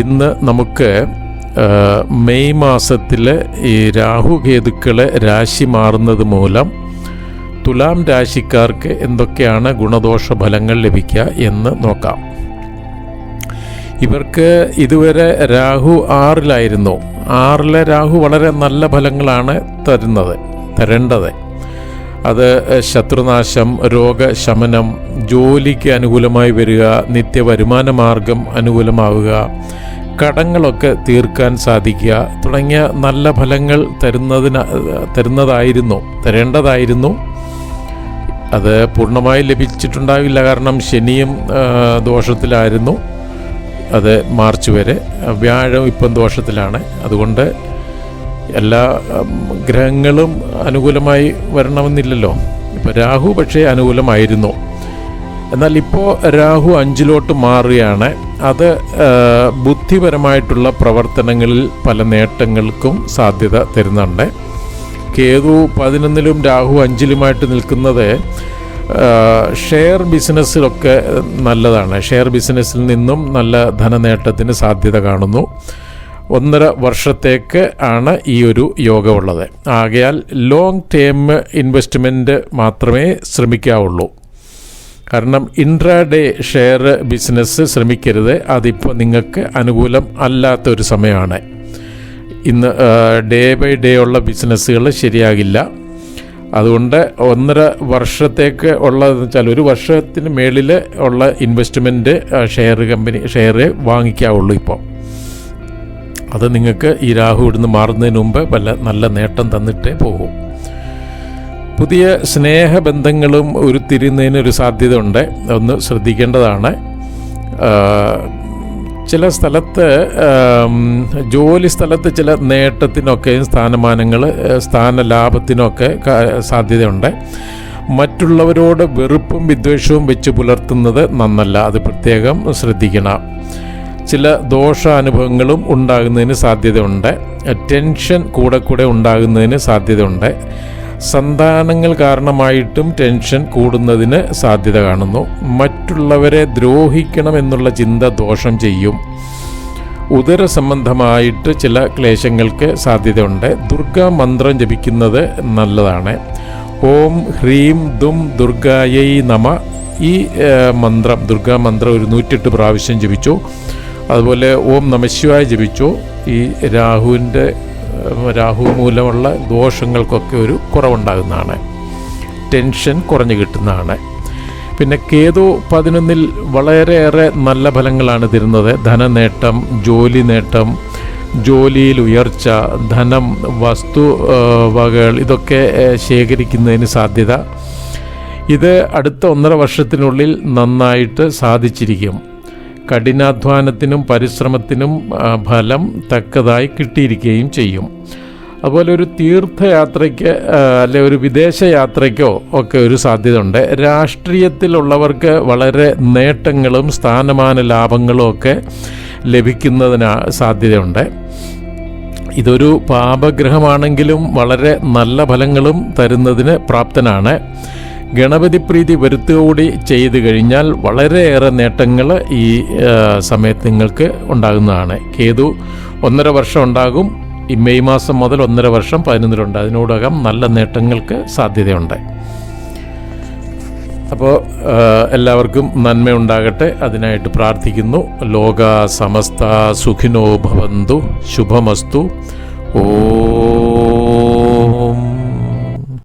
ഇന്ന് നമുക്ക് മെയ് മാസത്തിലെ ഈ രാഹുകേതുക്കളെ രാശി മാറുന്നത് മൂലം തുലാം രാശിക്കാർക്ക് എന്തൊക്കെയാണ് ഗുണദോഷ ഫലങ്ങൾ ലഭിക്കുക എന്ന് നോക്കാം. ഇവർക്ക് ഇതുവരെ രാഹു ആറിലായിരുന്നു. ആറിലെ രാഹു വളരെ നല്ല ഫലങ്ങളാണ് തരുന്നത് തരേണ്ടത്. അത് ശത്രുനാശം രോഗശമനം ജോലിക്ക് അനുകൂലമായി വരിക നിത്യ വരുമാന മാർഗം അനുകൂലമാവുക കടങ്ങളൊക്കെ തീർക്കാൻ സാധിക്കുക തുടങ്ങിയ നല്ല ഫലങ്ങൾ തരുന്നതിന് തരുന്നതായിരുന്നു തരേണ്ടതായിരുന്നു. അത് പൂർണമായി ലഭിച്ചിട്ടുണ്ടാവില്ല കാരണം ശനിയും ദോഷത്തിലായിരുന്നു. അത് മാർച്ച് വരെ. വ്യാഴം ഇപ്പം ദോഷത്തിലാണ്. അതുകൊണ്ട് എല്ലാ ഗ്രഹങ്ങളും അനുകൂലമായി വരണമെന്നില്ലല്ലോ. ഇപ്പം രാഹു പക്ഷേ അനുകൂലമായിരുന്നു. എന്നാൽ ഇപ്പോൾ രാഹു അഞ്ചിലോട്ട് മാറുകയാണ്. അത് ബുദ്ധിപരമായിട്ടുള്ള പ്രവർത്തനങ്ങളിൽ പല നേട്ടങ്ങൾക്കും സാധ്യത തരുന്നുണ്ട്. കേതു പതിനൊന്നിലും രാഹു അഞ്ചിലുമായിട്ട് നിൽക്കുന്നത് ഷെയർ ബിസിനസ്സിലൊക്കെ നല്ലതാണ്. ഷെയർ ബിസിനസ്സിൽ നിന്നും നല്ല ധനനേട്ടത്തിന് സാധ്യത കാണുന്നു. ഒന്നര വർഷത്തേക്ക് ആണ് ഈ ഒരു യോഗമുള്ളത്. ആകയാൽ ലോങ് ടേം ഇൻവെസ്റ്റ്മെന്റ് മാത്രമേ ശ്രമിക്കാവുള്ളൂ. കാരണം ഇൻട്രാഡേ ഷെയർ ബിസിനസ് ശ്രമിക്കരുത്. അതിപ്പോൾ നിങ്ങൾക്ക് അനുകൂലം അല്ലാത്തൊരു സമയമാണ്. ഇന്ന് ഡേ ബൈ ഡേ ഉള്ള ബിസിനസ്സുകൾ ശരിയാകില്ല. അതുകൊണ്ട് ഒന്നര വർഷത്തേക്ക് ഉള്ളതെന്ന് വെച്ചാൽ ഒരു വർഷത്തിന് മേളിൽ ഉള്ള ഇൻവെസ്റ്റ്മെന്റ് ഷെയർ കമ്പനി ഷെയർ വാങ്ങിക്കാവുള്ളൂ ഇപ്പോൾ അത് നിങ്ങൾക്ക് ഈ രാഹു ഇവിടുന്ന് മാറുന്നതിന് മുമ്പ് വല്ല നല്ല നേട്ടം തന്നിട്ടേ പോകും. പുതിയ സ്നേഹബന്ധങ്ങളും ഉരുത്തിരിയുന്നതിന് ഒരു സാധ്യത ഉണ്ട് ഒന്ന് ശ്രദ്ധിക്കേണ്ടതാണ് ചില സ്ഥലത്ത് ജോലി സ്ഥലത്ത് ചില നേട്ടത്തിനൊക്കെയും സ്ഥാനമാനങ്ങൾ സ്ഥാനലാഭത്തിനൊക്കെ ലാഭത്തിനൊക്കെ സാധ്യതയുണ്ട്. മറ്റുള്ളവരോട് വെറുപ്പും വിദ്വേഷവും വെച്ച് പുലർത്തുന്നത് നന്നല്ല. അത് പ്രത്യേകം ശ്രദ്ധിക്കണം. ചില ദോഷാനുഭവങ്ങളും ഉണ്ടാകുന്നതിന് സാധ്യതയുണ്ട്. ടെൻഷൻ കൂടെ കൂടെ ഉണ്ടാകുന്നതിന് സാധ്യതയുണ്ട്. സന്താനങ്ങൾ കാരണമായിട്ടും ടെൻഷൻ കൂടുന്നതിന് സാധ്യത കാണുന്നു. മറ്റുള്ളവരെ ദ്രോഹിക്കണം എന്നുള്ള ചിന്ത ദോഷം ചെയ്യും. ഉദര സംബന്ധമായിട്ട് ചില ക്ലേശങ്ങൾക്ക് സാധ്യതയുണ്ട്. ദുർഗാ മന്ത്രം ജപിക്കുന്നത് നല്ലതാണ്. ഓം ഹ്രീം ദും ദുർഗായൈ നമ. ഈ മന്ത്രം ദുർഗാ മന്ത്രം ഒരു നൂറ്റെട്ട് പ്രാവശ്യം ജപിച്ചു. അതുപോലെ ഓം നമശിവായ ജപിച്ചു. ഈ രാഹുവിന്റെ രാഹു മൂലമുള്ള ദോഷങ്ങൾക്കൊക്കെ ഒരു കുറവുണ്ടാകുന്നതാണ്. ടെൻഷൻ കുറഞ്ഞു കിട്ടുന്നതാണ്. പിന്നെ കേതു പതിനൊന്നിൽ വളരെയേറെ നല്ല ഫലങ്ങളാണ് തരുന്നത്. ധനനേട്ടം ജോലി നേട്ടം ജോലിയിൽ ഉയർച്ച ധനം വസ്തു വകകൾ ഇതൊക്കെ ശേഖരിക്കുന്നതിന് സാധ്യത. ഇത് അടുത്ത ഒന്നര വർഷത്തിനുള്ളിൽ നന്നായിട്ട് സാധിച്ചിരിക്കും. കഠിനാധ്വാനത്തിനും പരിശ്രമത്തിനും ഫലം തക്കതായി കിട്ടിയിരിക്കുകയും ചെയ്യും. അതുപോലെ ഒരു തീർത്ഥയാത്രയ്ക്ക് അല്ലെ ഒരു വിദേശയാത്രയ്ക്കോ ഒക്കെ ഒരു സാധ്യത ഉണ്ട് രാഷ്ട്രീയത്തിലുള്ളവർക്ക് വളരെ നേട്ടങ്ങളും സ്ഥാനമാന ലാഭങ്ങളും ഒക്കെ ലഭിക്കുന്നതിന് സാധ്യതയുണ്ട്. ഇതൊരു പാപഗ്രഹമാണെങ്കിലും വളരെ നല്ല ഫലങ്ങളും തരുന്നതിന് പ്രാപ്തനാണ്. ഗണപതി പ്രീതി വരുത്തുകൂടി ചെയ്തു കഴിഞ്ഞാൽ വളരെയേറെ നേട്ടങ്ങൾ ഈ സമയത്ത് നിങ്ങൾക്ക് ഉണ്ടാകുന്നതാണ്. കേതു ഒന്നര വർഷം ഉണ്ടാകും. ഈ മെയ് മാസം മുതൽ ഒന്നര വർഷം പതിനൊന്നിലുണ്ട്. അതിനോടകം നല്ല നേട്ടങ്ങൾക്ക് സാധ്യതയുണ്ട്. അപ്പോൾ എല്ലാവർക്കും നന്മയുണ്ടാകട്ടെ അതിനായിട്ട് പ്രാർത്ഥിക്കുന്നു. ലോക സമസ്ത സുഖിനോ ഭവന്തു. ശുഭമസ്തു. ഓ